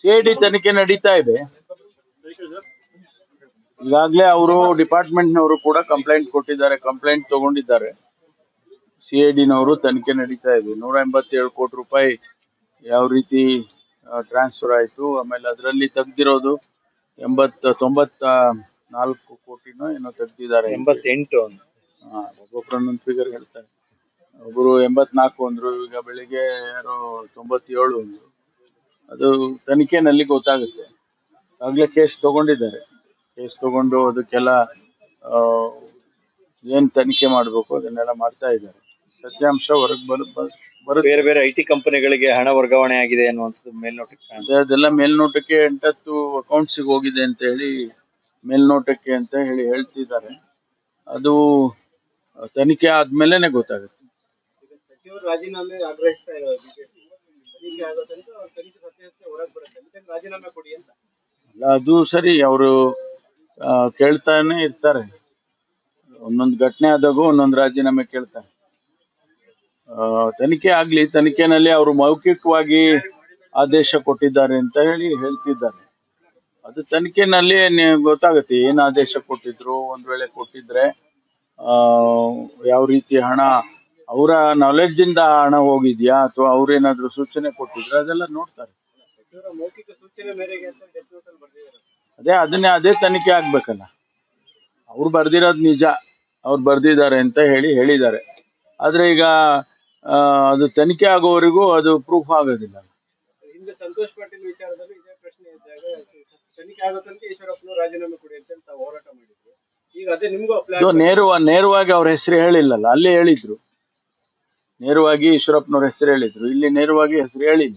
CID ತನಿಖೆ ನಡೀತಾ ಇದೆ. ಈಗಾಗಲೇ ಅವರು ಡಿಪಾರ್ಟ್ಮೆಂಟ್ನವರು ಕೂಡ ಕಂಪ್ಲೇಂಟ್ ಕೊಟ್ಟಿದ್ದಾರೆ ಕಂಪ್ಲೇಂಟ್ ತಗೊಂಡಿದ್ದಾರೆ. ಸಿಐಡಿನವರು ತನಿಖೆ ನಡೀತಾ ಇದೆ. ನೂರ ಎಂಬತ್ತೇಳು ಕೋಟಿ ರೂಪಾಯಿ ಯಾವ ರೀತಿ ಟ್ರಾನ್ಸ್ಫರ್ ಆಯಿತು ಆಮೇಲೆ ಅದರಲ್ಲಿ ತೆಗ್ದಿರೋದು ಎಂಬತ್ತ ತೊಂಬತ್ತ ನಾಲ್ಕು ಕೋಟಿನೋ ಏನೋ ತೆಗ್ದಿದ್ದಾರೆ. ಎಂಬತ್ತೆಂಟು ಒಂದೊಂದು ಫಿಗರ್ ಹೇಳ್ತಾರೆ. ಒಬ್ಬರು ಎಂಬತ್ನಾಲ್ಕು ಅಂದ್ರು ಈಗ ಬೆಳಿಗ್ಗೆ ಯಾರು ತೊಂಬತ್ತೇಳು ಅಂದ್ರು. ಅದು ತನಿಖೆನಲ್ಲಿ ಗೊತ್ತಾಗುತ್ತೆ. ಆಗ್ಲೇ ಕೇಸ್ ತಗೊಂಡಿದ್ದಾರೆ. ಕೇಸ್ ತಗೊಂಡು ಅದಕ್ಕೆಲ್ಲ ಆ, ಏನ್ ತನಿಖೆ ಮಾಡಬೇಕು ಅದನ್ನೆಲ್ಲ ಮಾಡ್ತಾ ಇದ್ದಾರೆ. ಸತ್ಯಾಂಶ ಹೊರಗೆ ಬರು ಬ- ಬರುತ್ತೆ ಬೇರೆ ಬೇರೆ ಐ ಟಿ ಕಂಪನಿಗಳಿಗೆ ಹಣ ವರ್ಗಾವಣೆ ಆಗಿದೆ ಅನ್ನುವಂಥದ್ದು ಮೇಲ್ನೋಟಕ್ಕೆ ಅದೆಲ್ಲ ಮೇಲ್ನೋಟಕ್ಕೆ ಎಂಟತ್ತು ಅಕೌಂಟ್ಸಿಗೆ ಹೋಗಿದೆ ಅಂತ ಹೇಳಿ ಮೇಲ್ನೋಟಕ್ಕೆ ಅಂತ ಹೇಳಿ ಹೇಳ್ತಿದ್ದಾರೆ. ಅದು ತನಿಖೆ ಆದ್ಮೇಲೆನೆ ಗೊತ್ತಾಗುತ್ತೆ. ರಾಜೀನಾಮೆ ಆಗ್ರಹಿಸ್ತಾ ಇದ್ದಾರೆ ಬಿಜೆಪಿ ತನಿಖೆ ಆಗೋ ತನಕ ಅವ್ರ ತನಿಖೆ ಸತ್ಯಾಸತ್ಯ ಹೊರಗೆ ಬರುತ್ತೆ ಅದಕ್ಕೆ ರಾಜೀನಾಮೆ ಕೊಡಿ ಅಂತ. ಅದು ಸರಿ, ಅವರು ಕೇಳ್ತಾನೆ ಇರ್ತಾರೆ. ಒಂದೊಂದು ಘಟನೆ ಆದಾಗ ಒಂದೊಂದು ರಾಜೀನಾಮೆ ಕೇಳ್ತಾರೆ. ತನಿಖೆ ಆಗ್ಲಿ, ತನಿಖೆನಲ್ಲಿ ಅವರು ಮೌಖಿಕವಾಗಿ ಆದೇಶ ಕೊಟ್ಟಿದ್ದಾರೆ ಅಂತ ಹೇಳಿ ಹೇಳ್ತಿದ್ದಾರೆ. ಅದು ತನಿಖೆನಲ್ಲಿ ಗೊತ್ತಾಗತ್ತೆ, ಏನ್ ಆದೇಶ ಕೊಟ್ಟಿದ್ರು, ಒಂದ್ ವೇಳೆ ಕೊಟ್ಟಿದ್ರೆ ಯಾವ ರೀತಿ ಹಣ, ಅವರ ನಾಲೆಡ್ಜ್ ಇಂದ ಹಣ ಹೋಗಿದ್ಯಾ, ಅಥವಾ ಅವ್ರೇನಾದ್ರೂ ಸೂಚನೆ ಕೊಟ್ಟಿದ್ರೆ ಅದೆಲ್ಲ ನೋಡ್ತಾರೆ. ಅದೇ ಅದನ್ನೇ ಅದೇ ತನಿಖೆ ಆಗ್ಬೇಕಲ್ಲ. ಅವ್ರು ಬರ್ದಿರೋದ್ ನಿಜ ಅವ್ರು ಬರ್ದಿದ್ದಾರೆ ಅಂತ ಹೇಳಿ ಹೇಳಿದ್ದಾರೆ. ಆದ್ರೆ ಈಗ ಆ, ಅದು ತನಿಖೆ ಆಗೋವರೆಗೂ ಅದು ಪ್ರೂಫ್ ಆಗೋದಿಲ್ಲ. ಹಿಂದೆ ಸಂತೋಷ್ ಪಾಟೀಲ್ ವಿಚಾರದಲ್ಲಿ ಇದೇ ಪ್ರಶ್ನೆ ಇದ್ದಾಗ ತನಿಖೆ ಆಗೋ ತನಕ ಈಶ್ವರಪ್ಪನವರು ರಾಜೀನಾಮೆ ಕೊಡಿ ಅಂತ ತಾವು ಹೋರಾಟ ಮಾಡಿದ್ರು. ಈಗ ಅದೇ ನಿಮ್ಗೂ ಇದು ಪ್ಲಾನ್ ನೇರವ ನೇರವಾಗಿ ಅವ್ರ ಹೆಸರು ಹೇಳಿಲ್ಲಲ್ಲ ಅಲ್ಲಿ ಹೇಳಿದ್ರು. ನೇರವಾಗಿ ಈಶ್ವರಪ್ಪನವ್ರ ಹೆಸರು ಹೇಳಿದ್ರು. ಇಲ್ಲಿ ನೇರವಾಗಿ ಹೆಸರು ಹೇಳಿಲ್ಲ.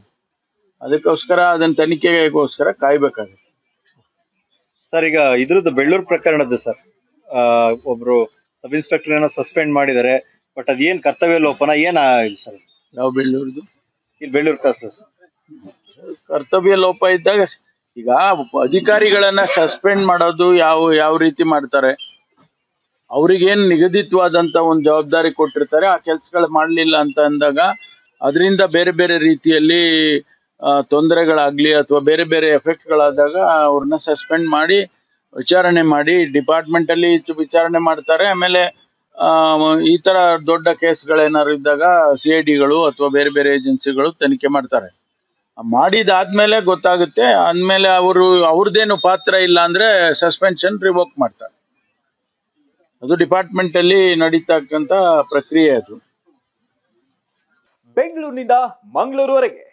ಅದಕ್ಕೋಸ್ಕರ ಅದನ್ನ ತನಿಖೆಗೋಸ್ಕರ ಕಾಯ್ಬೇಕಾಗುತ್ತೆ. ಸರ್ ಈಗ ಇದ್ರದ್ದು ಬೆಳ್ಳೂರು ಪ್ರಕರಣದ್ದು ಸರ್. ಒಬ್ರು ಸಬ್ ಇನ್ಸ್ಪೆಕ್ಟರ್ ಏನೋ ಸಸ್ಪೆಂಡ್ ಮಾಡಿದ್ದಾರೆ ಬಟ್ ಅದೇನ್ ಕರ್ತವ್ಯ ಲೋಪನ ಏನ ಸರ್? ಯಾವ ಬೆಳ್ಳೂರ್ದು. ಇಲ್ಲಿ ಬೆಳ್ಳೂರು ಕಾಸು ಕರ್ತವ್ಯ ಲೋಪ ಇದ್ದಾಗ ಈಗ ಅಧಿಕಾರಿಗಳನ್ನ ಸಸ್ಪೆಂಡ್ ಮಾಡೋದು ಯಾವ ಯಾವ ರೀತಿ ಮಾಡ್ತಾರೆ? ಅವ್ರಿಗೇನ್ ನಿಗದಿತವಾದಂತ ಒಂದು ಜವಾಬ್ದಾರಿ ಕೊಟ್ಟಿರ್ತಾರೆ ಆ ಕೆಲ್ಸಗಳು ಮಾಡ್ಲಿಲ್ಲ ಅಂತ ಅಂದಾಗ ಅದರಿಂದ ಬೇರೆ ಬೇರೆ ರೀತಿಯಲ್ಲಿ ತೊಂದರೆಗಳಾಗ್ಲಿ ಅಥವಾ ಬೇರೆ ಬೇರೆ ಎಫೆಕ್ಟ್ ಗಳಾದಾಗ ಅವ್ರನ್ನ ಸಸ್ಪೆಂಡ್ ಮಾಡಿ ವಿಚಾರಣೆ ಮಾಡಿ ಡಿಪಾರ್ಟ್ಮೆಂಟ್ ಅಲ್ಲಿ ವಿಚಾರಣೆ ಮಾಡ್ತಾರೆ. ಆಮೇಲೆ ಈ ತರ ದೊಡ್ಡ ಕೇಸ್ಗಳೇನಾದ್ರು ಇದ್ದಾಗ ಸಿ ಐ ಡಿಗಳು ಅಥವಾ ಬೇರೆ ಬೇರೆ ಏಜೆನ್ಸಿಗಳು ತನಿಖೆ ಮಾಡ್ತಾರೆ. ಮಾಡಿದಾದ್ಮೇಲೆ ಗೊತ್ತಾಗುತ್ತೆ. ಅಂದ್ಮೇಲೆ ಅವರು, ಅವ್ರದ್ದೇನು ಪಾತ್ರ ಇಲ್ಲ ಅಂದ್ರೆ ಸಸ್ಪೆನ್ಷನ್ ರಿವೋಕ್ ಮಾಡ್ತಾರೆ. ಅದು ಡಿಪಾರ್ಟ್ಮೆಂಟ್ ಅಲ್ಲಿ ನಡೀತಕ್ಕಂತ ಪ್ರಕ್ರಿಯೆ ಅದು. ಬೆಂಗಳೂರಿನಿಂದ ಮಂಗಳೂರುವರೆಗೆ.